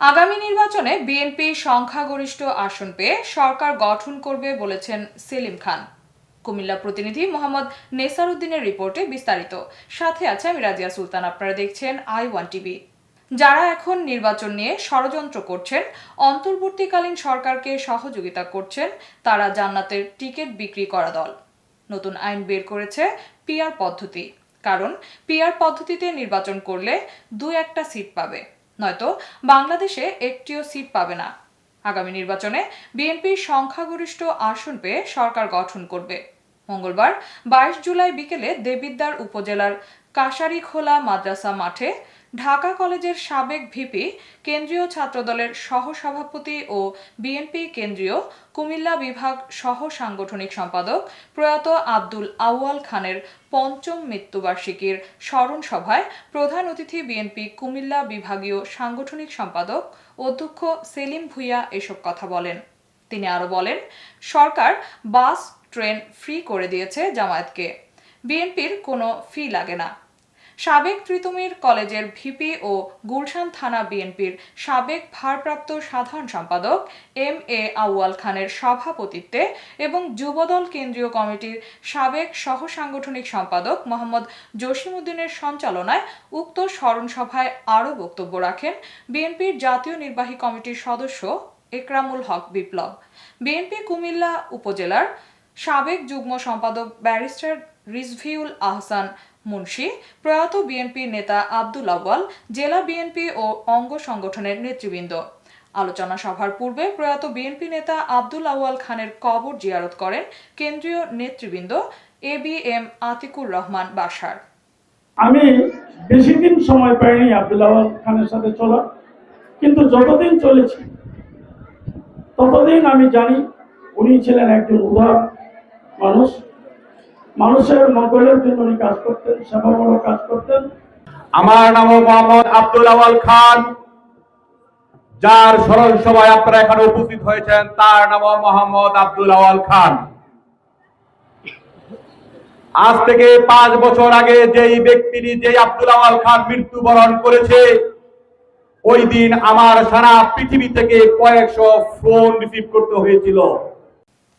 আগামী নির্বাচনে বিএনপি সংখ্যাগরিষ্ঠ আসন পেয়ে সরকার গঠন করবে বলেছেন সেলিম খান। কুমিল্লা প্রতিনিধি মোহাম্মদ নেসার উদ্দিনের রিপোর্টে বিস্তারিত। সাথে আছে আমি রাজিয়া সুলতান, আপনারা দেখছেন আই ওয়ান টিভি। যারা এখন নির্বাচন নিয়ে ষড়যন্ত্র করছেন, অন্তর্বর্তীকালীন সরকারকে সহযোগিতা করছেন, তারা জান্নাতের টিকিট বিক্রি করা দল। নতুন আইন বের করেছে পিআর পদ্ধতি। কারণ, পিআর পদ্ধতিতে নির্বাচন করলে দু একটা সিট পাবে। নয়তো বাংলাদেশে একটিও সিট পাবে না। আগামী নির্বাচনে বিএনপি সংখ্যাগরিষ্ঠ আসন পেয়ে সরকার গঠন করবে। মঙ্গলবার বাইশ জুলাই বিকেলে দেবিদ্বার উপজেলার কাশারিখোলা মাদ্রাসা মাঠে ঢাকা কলেজের সাবেক ভিপি, কেন্দ্রীয় ছাত্রদলের সহসভাপতি ও বিএনপি কেন্দ্রীয় কুমিল্লা বিভাগ সহ সাংগঠনিক সম্পাদক প্রয়াত আব্দুল আউয়াল খানের পঞ্চম মৃত্যুবার্ষিকীর স্মরণ সভায় প্রধান অতিথি বিএনপি কুমিল্লা বিভাগীয় সাংগঠনিক সম্পাদক অধ্যক্ষ সেলিম ভুইয়া এসব কথা বলেন। তিনি আরও বলেন, সরকার বাস, ট্রেন ফ্রি করে দিয়েছে জামায়াতকে। বিএনপির কোনো ফি লাগে না। সাবেক ত্রিতমীর কলেজের ভিপি ও গুলশান থানা বিএনপির সাবেক ভারপ্রাপ্ত সাধারণ সম্পাদক এম এ আউয়াল খানের সভাপতিত্বে এবং যুবদল কেন্দ্রীয় কমিটির সাবেক সহ সাংগঠনিক সম্পাদক মোহাম্মদ জসিমউদ্দিনের সঞ্চালনায় উক্ত স্মরণ সভায় আরও বক্তব্য রাখেন বিএনপির জাতীয় নির্বাহী কমিটির সদস্য একরামুল হক বিপ্লব। বিএনপি কুমিল্লা উপজেলার সাবেক যুগ্ম সম্পাদক ব্যারিস্টার রিজভিউল আহসান মুন্সি, প্রয়াত বিএনপি নেতা আব্দুল আওয়াল জেলা বিএনপি ও অঙ্গ সংগঠনের নেতৃবৃন্দ। আলোচনা সভার পূর্বে প্রয়াত বিএনপি নেতা আব্দুল আওয়াল খানের কবর জিয়ারত করেন কেন্দ্রীয় নেতৃবৃন্দ A B M Atiqur Rahman Basar. আমি বেশি দিন সময় পাইনি আব্দুল্লাহ খানের সাথে চলা কিন্তু যতদিন চলেছি, ততদিন আমি জানি উনি ছিলেন একজন উদার মানুষ মানুষের মঙ্গলের জন্য উনি কাজ করতেন সেবামূলক কাজ করতেন। আমার নাম মোহাম্মদ আব্দুল আওয়াল খান। যার স্মরণ সভায় আপনারা এখানে উপস্থিত হয়েছেন, তার নাম মোহাম্মদ আব্দুল আওয়াল খান। আজ থেকে পাঁচ বছর আগে যেই ব্যক্তিটি যেই আব্দুল আওয়াল খান মৃত্যুবরণ করেছে, ওই দিন আমার সারা পৃথিবী থেকে কয়েকশো ফোন রিসিভ করতে হয়েছিল।